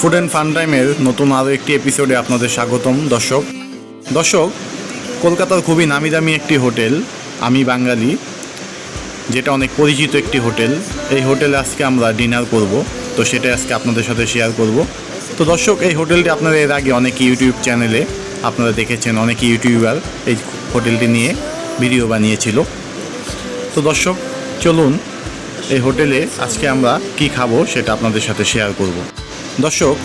Food and fun টাইমের নতুন আরও একটি এপিসোডে আপনাদের স্বাগতম, দর্শক। দর্শক, কলকাতার খুবই নামি দামি একটি হোটেল, আমি বাঙালি, যেটা অনেক পরিচিত একটি হোটেল। এই হোটেলে আজকে আমরা ডিনার করব, তো সেটা আজকে আপনাদের সাথে শেয়ার করব। তো দর্শক, এই হোটেলটি আপনারা এর আগে অনেক ইউটিউব চ্যানেলে আপনারা দেখেছেন, অনেক ইউটিউবার এই হোটেলটি নিয়ে ভিডিও বানিয়েছিল। তো দর্শক, চলুন, এই হোটেলে আজকে আমরা কি খাব সেটা আপনাদের সাথে শেয়ার করব। দর্শক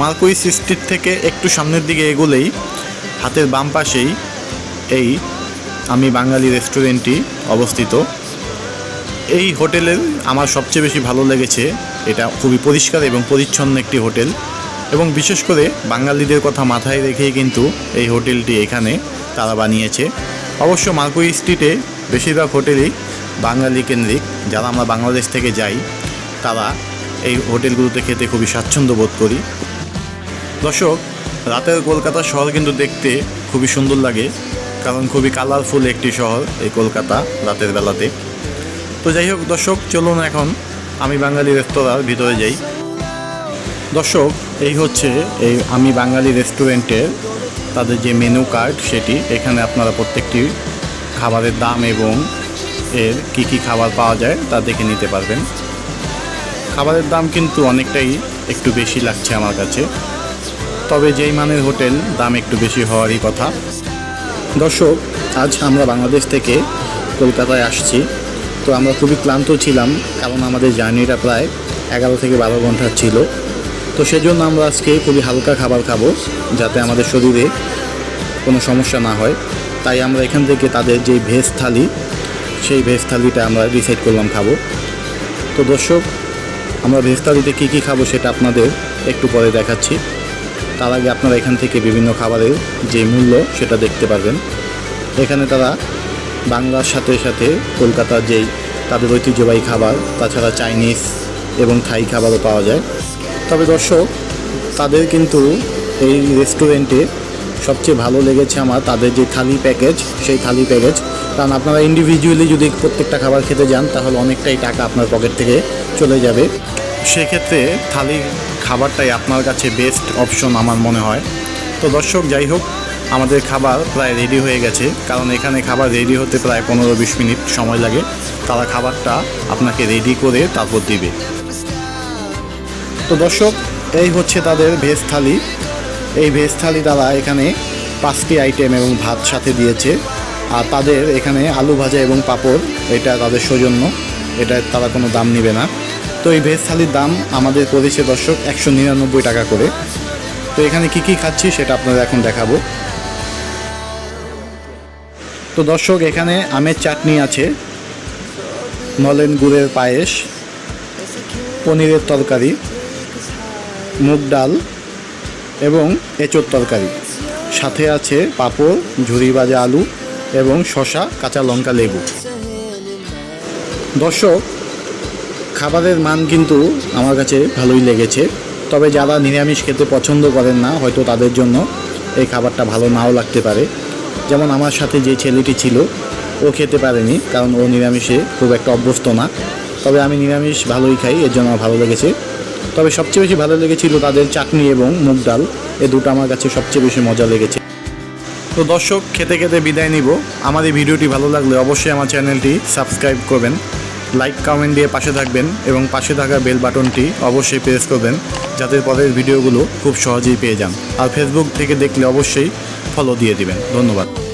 মার্কুইস স্ট্রিট থেকে একটু সামনের দিকে এগোলেই হাতের বাম পাশেই এই আমি বাঙালি রেস্টুরেন্টটি অবস্থিত। এই হোটেলের আমার সবচেয়ে বেশি ভালো লেগেছে, এটা খুবই পরিষ্কার এবং পরিচ্ছন্ন একটি হোটেল এবং বিশেষ করে বাঙালিদের কথা মাথায় রেখেই কিন্তু এই হোটেলটি এখানে তারা বানিয়েছে। অবশ্য মার্কুই স্ট্রিটে বেশিরভাগ হোটেলই বাঙালি কেন্দ্রিক, যারা আমরা বাংলাদেশ থেকে যাই, তারা এই হোটেলগুলোতে খেতে খুবই স্বাচ্ছন্দ্য বোধ করি। দর্শক, রাতের কলকাতা শহর কিন্তু দেখতে খুবই সুন্দর লাগে, কারণ খুবই কালারফুল একটি শহর এই কলকাতা রাতের বেলাতে। তো যাই হোক দর্শক, চলুন এখন আমি বাঙালি রেস্তোরাঁর ভিতরে যাই। দর্শক, এই হচ্ছে এই আমি বাঙালি রেস্টুরেন্টের তাদের যে মেনু কার্ড সেটি। এখানে আপনারা প্রত্যেকটি খাবারের দাম এবং এর কি কি খাবার পাওয়া যায় তা দেখে নিতে পারবেন। খাবারের দাম কিন্তু অনেকটাই একটু বেশি লাগছে আমার কাছে। তবে যেই মানের হোটেল, দাম একটু বেশি হওয়ারই কথা। দর্শক, আজ আমরা বাংলাদেশ থেকে কলকাতায় আসছি। তো আমরা খুবই ক্লান্ত ছিলাম, কারণ আমাদের জার্নিটা প্রায় এগারো থেকে বারো ঘণ্টার ছিল। তো সেজন্য আমরা আজকে খুবই হালকা খাবার খাব, যাতে আমাদের শরীরে কোনো সমস্যা না হয়। তাই আমরা এখান থেকে তাদের যে ভেজ থালি, সেই ভেজ থালিটা আমরা ডিসাইড করলাম খাব। তো দর্শক আমরা ভেজ কী কী খাব সেটা আপনাদের একটু পরে দেখাচ্ছি। তার আগে আপনারা এখান থেকে বিভিন্ন খাবারের যে মূল্য সেটা দেখতে পারবেন। এখানে তারা বাংলার সাথে সাথে কলকাতার যেই তাদের ঐতিহ্যবাহী খাবার, তাছাড়া চাইনিজ এবং থাই খাবারও পাওয়া যায়। তবে দর্শক, তাদের কিন্তু এই রেস্টুরেন্টে সবচেয়ে ভালো লেগেছে আমার তাদের যে থালি প্যাকেজ সেই থালি প্যাকেজ কারণ আপনারা ইন্ডিভিজুয়ালি যদি প্রত্যেকটা খাবার খেতে যান, তাহলে অনেকটাই টাকা আপনার পকেট থেকে চলে যাবে। সেক্ষেত্রে থালি খাবারটাই আপনার কাছে বেস্ট অপশন আমার মনে হয়। তো দর্শক, যাই হোক, আমাদের খাবার প্রায় রেডি হয়ে গেছে। কারণ এখানে খাবার রেডি হতে প্রায় পনেরো বিশ মিনিট সময় লাগে। তারা খাবারটা আপনাকে রেডি করে তারপর দিবে। তো দর্শক, এই হচ্ছে তাদের ভেজ থালি। এই ভেজ থালি তারা এখানে পাঁচটি আইটেম এবং ভাত সাথে দিয়েছে। আর তাদের এখানে আলু ভাজা এবং পাঁপড়, এটা তাদের সৌজন্য। এটা তারা কোনো দাম নেবে না। তো এই ভেজ থালির দাম আমাদের পড়েছে দর্শক একশো নিরানব্বই টাকা করে। তো এখানে কি কি খাচ্ছি সেটা আপনাদের এখন দেখাবো। তো দর্শক, এখানে আমের চাটনি আছে, নলেন গুড়ের পায়েস, পনিরের তরকারি, মুগ ডাল এবং এঁচোর তরকারি। সাথে আছে পাঁপড়, ঝুরি ভাজা আলু এবং শশা কাঁচা লঙ্কা লেবু। দর্শক খাবারের মান কিন্তু আমার কাছে ভালোই লেগেছে। তবে যারা নিরামিষ খেতে পছন্দ করেন না, হয়তো তাদের জন্য এই খাবারটা ভালো নাও লাগতে পারে। যেমন আমার সাথে যে ছেলেটি ছিল, ও খেতে পারেনি, কারণ ও নিরামিষে খুব একটা অভ্যস্ত না। তবে আমি নিরামিষ ভালোই খাই, এর জন্য আমার ভালো লেগেছে। তবে সবচেয়ে বেশি ভালো লেগেছিল তাদের চাটনি এবং মুগ ডাল, এ দুটো আমার কাছে সবচেয়ে বেশি মজা লেগেছে। তো দর্শক, খেতে খেতে বিদায় নিব। আমার এই ভিডিওটি ভালো লাগলে অবশ্যই আমার চ্যানেলটি সাবস্ক্রাইব করবেন। লাইক কমেন্ট দিয়ে পাশে থাকবেন এবং পাশে থাকা বেল বাটনটি অবশ্যই প্রেস করবেন যাতে পরের ভিডিওগুলো খুব সহজেই পেয়ে যান। আর ফেসবুক থেকে দেখলে অবশ্যই ফলো দিয়ে দিবেন। ধন্যবাদ।